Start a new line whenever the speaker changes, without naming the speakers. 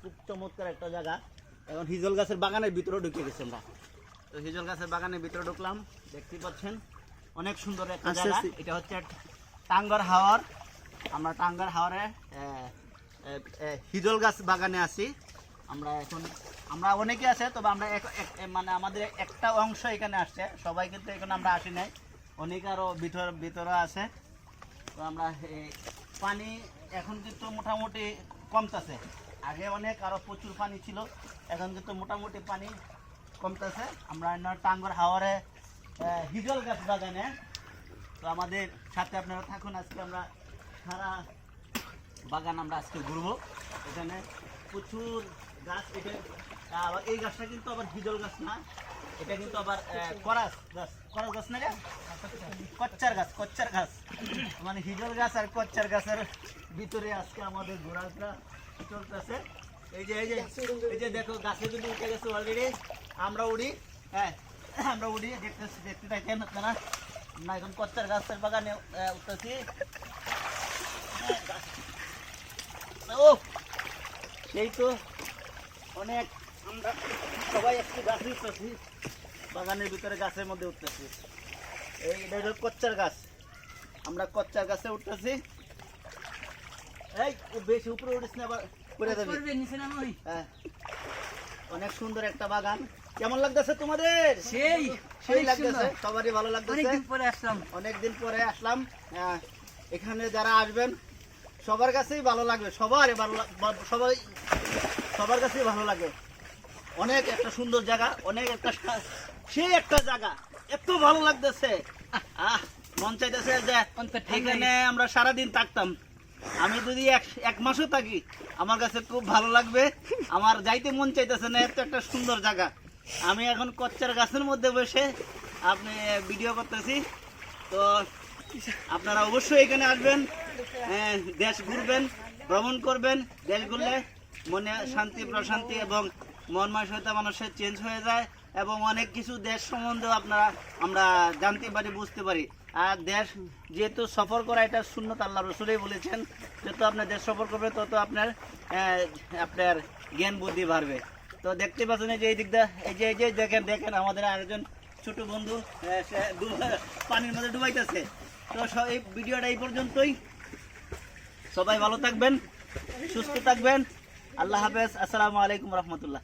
খুব চমৎকার একটা জায়গা। এখন হিজল গাছের বাগানের ভিতরে ঢুকে গেছি আমরা। তো হিজল গাছের বাগানের ভিতরে ঢুকলাম দেখতে পাচ্ছেন অনেক সুন্দর একটা জায়গা। এটা হচ্ছে টাঙ্গার হাওয়ার আমরা টাঙ্গার হাওয়ারে হিজল গাছ বাগানে আছি। আমরা এখন আমরা অনেকে আছে তবে আমরা মানে আমাদের একটা অংশ এখানে আসছে। সবাই কিন্তু এখানে আমরা আসি নাই। অনেকে আরও ভিতর ভিতরে আছে। তো আমরা পানি এখন কিন্তু মোটামুটি কমতেছে। আগে অনেক আরও প্রচুর পানি ছিল। এখন কিন্তু মোটামুটি পানি কমতেছে। আমরা টাঙ্গর হাওয়ারে হিজল গাছ বাগানে তো আমাদের সাথে আপনারা থাকুন, আজকে আমরা সারা বাগান আমরা আজকে ঘুরবো। এখানে প্রচুর গাছ এটা আবার এই গাছটা কিন্তু আবার হিজল গাছ না। এটা কিন্তু আবার করাস গাছ। করাস গাছ না কচ্চার গাছ কচ্চার গাছ। মানে হিজল গাছ আর কচ্চার গাছের ভিতরে আজকে আমাদের ঘোরাটা চলতেছে। এই যে এই যে এই যে দেখো গাছে কিন্তু উঠে গেছে অলরেডি আমরা উড়ি হ্যাঁ আমরা উড়ি দেখতে দেখতে আপনারা। আমরা এখন কচ্চার গাছের বাগানে উঠতেছি। হ্যাঁ, ও সেই তো অনেক আমরা সবাই একটু গাছে উঠতেছি বাগানের ভিতরে গাছের মধ্যে উঠতেছি। এই এটা হলো কচ্চার গাছ। আমরা কচ্চার গাছে উঠতেছি। এই বেশি উপরে উঠিস না আবার পড়ে যাবি। হ্যাঁ। অনেক সুন্দর একটা বাগান। কেমন লাগতেছে তোমাদের?
সেই
সেই লাগতেছে
সুন্দর।
সবারই ভালো লাগতেছে।
অনেকদিন পরে আসলাম।
অনেকদিন পরে আসলাম। হ্যাঁ, এখানে যারা আসবেন সবার কাছেই ভালো লাগবে। বা- সবাই সবার কাছেই ভালো লাগে। অনেক একটা সুন্দর জায়গা অনেক একটা সেই একটা জায়গা। এত ভালো লাগতেছে। আহ মন চাইতেছে যে এখানে আমরা সারাদিন থাকতাম। আমি যদি এক মাসও থাকি আমার কাছে খুব ভালো লাগবে। আমার যাইতে মন চাইতেছে না এত একটা সুন্দর জায়গা। আমি এখন কচ্চার গাছের মধ্যে বসে আপনি ভিডিও করতেছি। তো আপনারা অবশ্যই এখানে আসবেন হ্যাঁ, দেশ ঘুরবেন ভ্রমণ করবেন দেশ ঘুরলে মনে শান্তি প্রশান্তি এবং মন মানসিকতা মানুষের চেঞ্জ হয়ে যায়। এবং অনেক কিছু দেশ সম্বন্ধেও আপনারা, আমরা জানতে পারি, বুঝতে পারি। আর দেশ যেহেতু সফর করা, এটা শূন্যত আল্লাহ রসুলেই বলেছেন, যত আপনার দেশ সফর করবে, তত আপনার আপনার জ্ঞান, বুদ্ধি বাড়বে। তো দেখতে পাচ্ছেন যে এই দিকটা, এই যে এই যে দেখেন দেখেন আমাদের আরেকজন ছোট বন্ধু সে পানির মধ্যে ডুবাইতেছে। তো এই ভিডিওটা এই পর্যন্তই। সবাই ভালো থাকবেন, সুস্থ থাকবেন। আল্লাহ হাফেজ, আসসালামু আলাইকুম রহমতুল্লাহ।